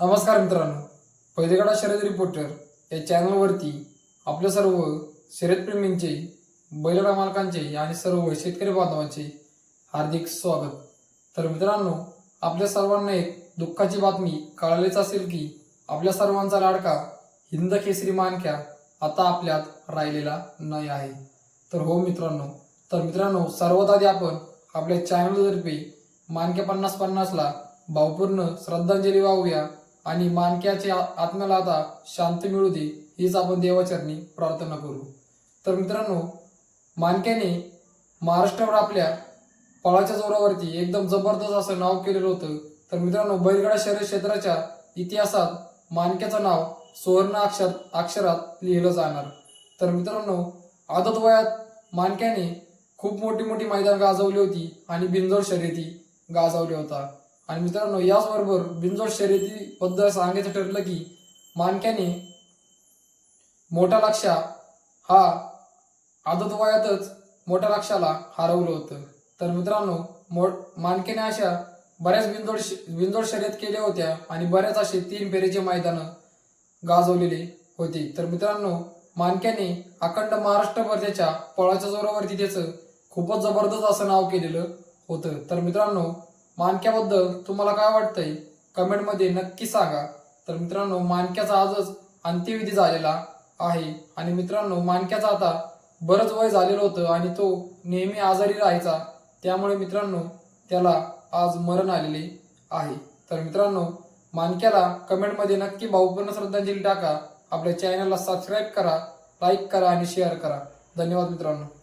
नमस्कार मित्रांनो. पहिलेकडा शर्यत रिपोर्टर या चॅनलवरती आपल्या सर्व शर्यतप्रेमींचे बैलगाडा मालकांचे आणि सर्व शेतकरी बांधवांचे हार्दिक स्वागत. तर मित्रांनो आपल्या सर्वांना एक दुःखाची बातमी कळालीच असेल की आपल्या सर्वांचा लाडका हिंद केसरी मानक्या आता आपल्यात राहिलेला नाही आहे. तर हो मित्रांनो तर मित्रांनो सर्वात आधी आपण आपल्या चॅनलतर्फे मानक्या पन्नास पन्नासला भावपूर्ण श्रद्धांजली वाहूया. आणि मानक्याच्या आत्म्याला आता शांती मिळू दे हीच आपण देवाचरणी प्रार्थना करू. तर मित्रांनो मानक्याने महाराष्ट्रावर आपल्या पळाच्या जोरावरती एकदम जबरदस्त असं नाव केलेलं होतं. तर मित्रांनो बैलगाडा शहर क्षेत्राच्या इतिहासात मानक्याचं नाव सुवर्ण अक्षर अक्षरात लिहिलं जाणार. तर मित्रांनो आदत वयात मानक्याने खूप मोठी मोठी मैदान गाजवली होती आणि बिंजोड शर्यती गाजवल्या होता आणि मित्रांनो याचबरोबर बिनजोड शर्यतीबद्दल सांगायचं ठरलं की मानक्याने मोठा लक्षा हा आदत वयातच मोठ्या लक्षाला हरवलं होतं. तर मित्रांनो मो मानकेने अशा बऱ्याच बिनजोड बिनजोड शर्यत केल्या होत्या आणि बऱ्याच असे तीन फेरीचे मैदानं गाजवलेले होते. तर मित्रांनो मानक्याने अखंड महाराष्ट्रभर त्याच्या पळाच्या जोरावरती त्याचं खूपच जबरदस्त असं नाव केलेलं होतं. तर मित्रांनो मानक्याबद्दल तुम्हाला काय वाटतंय? कमेंटमध्ये नक्की सांगा. तर मित्रांनो मानक्याचा आजच अंत्यविधी झालेला आहे. आणि मित्रांनो मानक्याचा आता बरंच वय झालेलं होतं आणि तो नेहमी आजारी राहायचा. त्यामुळे मित्रांनो त्याला आज मरण आलेले आहे. तर मित्रांनो मानक्याला कमेंटमध्ये नक्की भावपूर्ण श्रद्धांजली टाका. आपल्या चॅनलला सबस्क्राईब करा लाईक करा आणि शेअर करा. धन्यवाद मित्रांनो.